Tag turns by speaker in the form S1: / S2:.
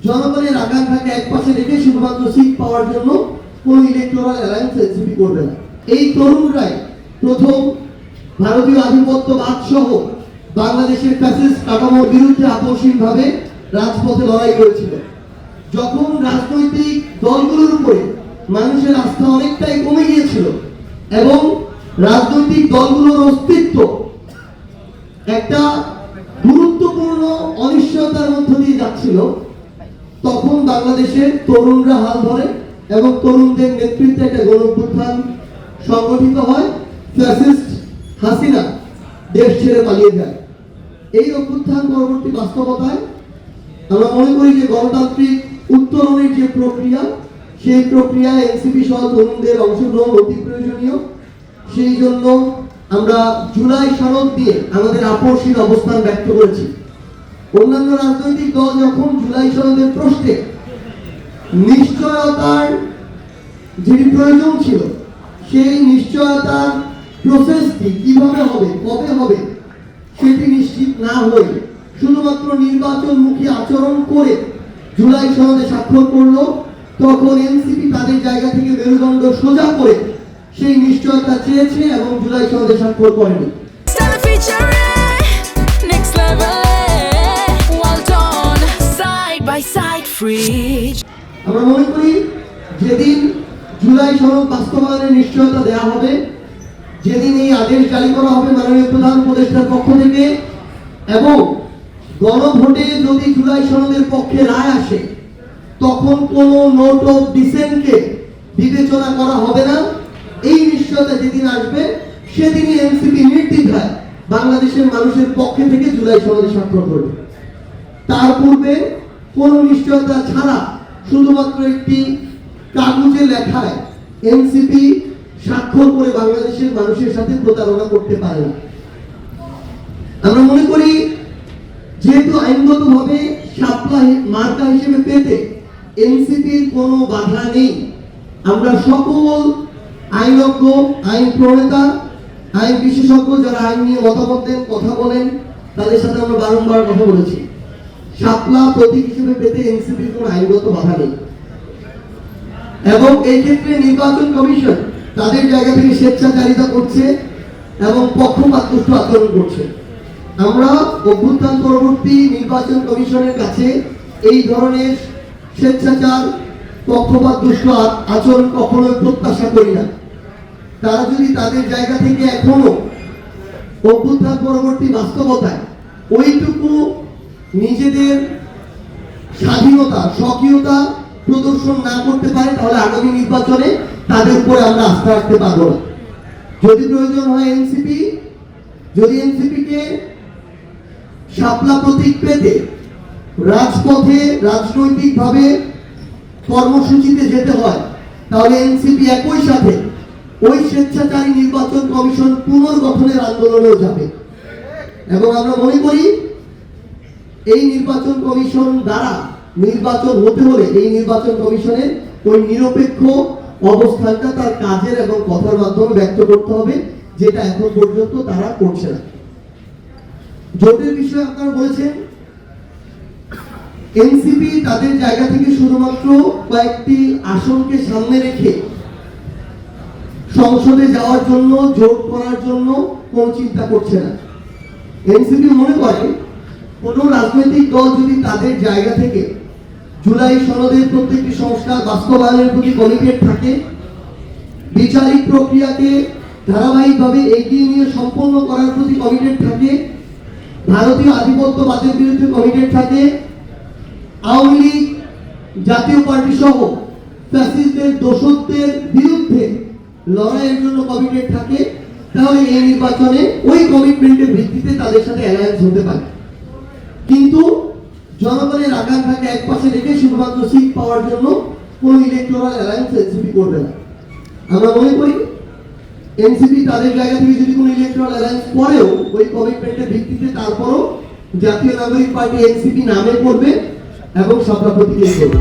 S1: জনগণের আকাঙ্ক্ষাকে এক পাশে রেখে শুধুমাত্র সিট পাওয়ার জন্য কোন ইলেকট্রাল অ্যালায়েন্স এনসিপি করবে না। এই তরুণরাই প্রথম ভারতীয় আধিপত্যবাদ সহ বাংলাদেশের ফ্যাসিস্ট কাঠামোর বিরুদ্ধে আপসীনভাবে রাজপথে লড়াই করেছিল। যখন রাজনৈতিক দলগুলোর উপরে মানুষের আস্থা অনেকটাই কমে গিয়েছিল এবং রাজনৈতিক দলগুলোর অস্তিত্ব একটা গুরুত্বপূর্ণ অনিশ্চয়তার মধ্য দিয়ে যাচ্ছিল তখন বাংলাদেশের তরুণরা হাল ধরে এবং তরুণদের নেতৃত্বে একটা গণঅভ্যুত্থান সংগঠিত হয়। ফ্যাসিস্ট হাসিনা দেশ ছেড়ে পালিয়ে যায়। এই অভ্যুত্থান পরবর্তী বাস্তবতায় আমরা মনে করি যে গণতান্ত্রিক উত্তরণের যে প্রক্রিয়া, সেই প্রক্রিয়ায় এনসিপি সহ তরুণদের অংশগ্রহণ অতি প্রয়োজনীয়। সেই জন্য আমরা জুলাই সনদ দিয়ে আমাদের আপসীন অবস্থান ব্যক্ত করেছি। অন্যান্য রাজনৈতিক দল যখন জুলাই সনদের প্রশ্নে নিশ্চয়তার যেটি প্রয়োজন ছিল, সেই নিশ্চয়তার প্রসেসটি কীভাবে হবে, কবে হবে, সেটি নিশ্চিত না হয়ে শুধুমাত্র নির্বাচনমুখী আচরণ করে জুলাই সনদে স্বাক্ষর করল, তখন এনসিপি তাদের জায়গা থেকে মেরুদণ্ড সোজা করে সেই নিশ্চয়তা চেয়েছে এবং জুলাই সনদে স্বাক্ষর করেনি। আমরা মনে করি যেদিন জুলাই সনদ বাস্তবায়নের নিশ্চয়তা দেওয়া হবে, যেদিন এই আদেশ জারি করা হবে মাননীয় প্রধান উপদেষ্টার পক্ষ থেকে, এবং গণভোটে যদি জুলাই সনদের পক্ষে রায় আসে, তখন কোনো নোট অফ ডিসেন্টকে বিবেচনা করা হবে না। এই নিশ্চয়তা যেদিন আসবে, সেদিনই এনসিপি নির্দ্বিধায় বাংলাদেশের মানুষের পক্ষে থেকে জুলাই সনদে স্বাক্ষর করবে। তার পূর্বে কোন নিশ্চয়তা ছাড়া শুধুমাত্র একটি কাগজে লেখায় এনসিপি স্বাক্ষর করে বাংলাদেশের মানুষের সাথে প্রতারণা করতে পারে না। আমরা মনে করি যেহেতু আইনগতভাবে সাপ্লাই মার্কা হিসেবে পেতে এনসিপির কোনো বাধা নেই, আমরা সকল আইনজ্ঞ, আইন প্রণেতা, আইন বিশেষজ্ঞ যারা আইন নিয়ে মতামত দেন, কথা বলেন, তাদের সাথে আমরা বারংবার কথা বলেছি। শাপলা প্রতীক হিসেবে পেতে এনসিপির কোনো আইনগত বাধা নেই। এবং এই ক্ষেত্রে নির্বাচন কমিশন তাদের জায়গা থেকে স্বেচ্ছাচারিতা করছে এবং পক্ষপাতদুষ্ট আচরণ করছে। আমরা অভ্যুত্থান পরবর্তী নির্বাচন কমিশনের কাছে এই ধরনের স্বেচ্ছাচার পক্ষপাত আচরণ কখনোই প্রত্যাশা করি না। তারা যদি তাদের জায়গা থেকে এখনও অভ্যুত্থান পরবর্তী বাস্তবতায় ওইটুকু নিজেদের স্বাধীনতা, স্বকীয়তা প্রদর্শন না করতে পারে, তাহলে আগামী নির্বাচনে তাদের উপরে আমরা আস্থা রাখতে পারব না। যদি প্রয়োজন হয় এনসিপি যদি এনসিপি কে শাপলা প্রতীক পেতে রাজপথে রাজনৈতিকভাবে কর্মসূচিতে যেতে হয়, তাহলে এনসিপি একই সাথে ওই স্বেচ্ছাচারী নির্বাচন কমিশন পুনর্গঠনের আন্দোলনেও যাবে। এবং আমরা মনে করি এই নির্বাচন কমিশন দ্বারা নির্বাচন হতে হলে এই নির্বাচন কমিশনের ওই নিরপেক্ষ অবস্থানটা তার কাজের এবং কথার মাধ্যমে ব্যক্ত করতে হবে, যেটা এখন পর্যন্ত তারা করছে না। জোটের বিষয়ে আপনারা বলেছেন, এনসিপি তাদের জায়গা থেকে শুধুমাত্র কয়েকটি আসনকে সামনে রেখে সংসদে যাওয়ার জন্য, জোট করার জন্য কোনো চিন্তা করছে না। এনসিপি মনে করে কোনো রাজনৈতিক দল যদি তাদের জায়গা থেকে জুলাই সনদের প্রত্যেকটি সংস্কার বাস্তবায়নের প্রতি কমিটেড থাকে, বিচারিক প্রক্রিয়াকে ধারাবাহিকভাবে এগিয়ে নিয়ে সম্পন্ন করার প্রতি কমিটেড থাকে, ভারতীয় আধিপত্যবাদের বিরুদ্ধে কমিটেড থাকে, আওয়ামী লীগ, জাতীয় পার্টি সহ ফ্যাসিস্টদের দোষত্বের বিরুদ্ধে লড়াইয়ের জন্য কমিটেড থাকে, তাহলে এই নির্বাচনে ওই কমিটমেন্টের ভিত্তিতে তাদের সাথে অ্যালায়েন্স হতে পারে। কিন্তু জনগণের আকাঙ্ক্ষাকে এক পাশে রেখে শুধুমাত্র সিট পাওয়ার জন্য কোন ইলেকট্রাল অ্যালায়েন্স এনসিপি করবে না। আমরা মনে করি এনসিপি তাদের জায়গা থেকে যদি কোনো ইলেকট্রাল অ্যালায়েন্স করেও ওই কমিটমেন্টের ভিত্তিতে তারপরও জাতীয় নাগরিক পার্টি এনসিপি নামে করবে এবং সভা প্রতিক্রিয়া করবে।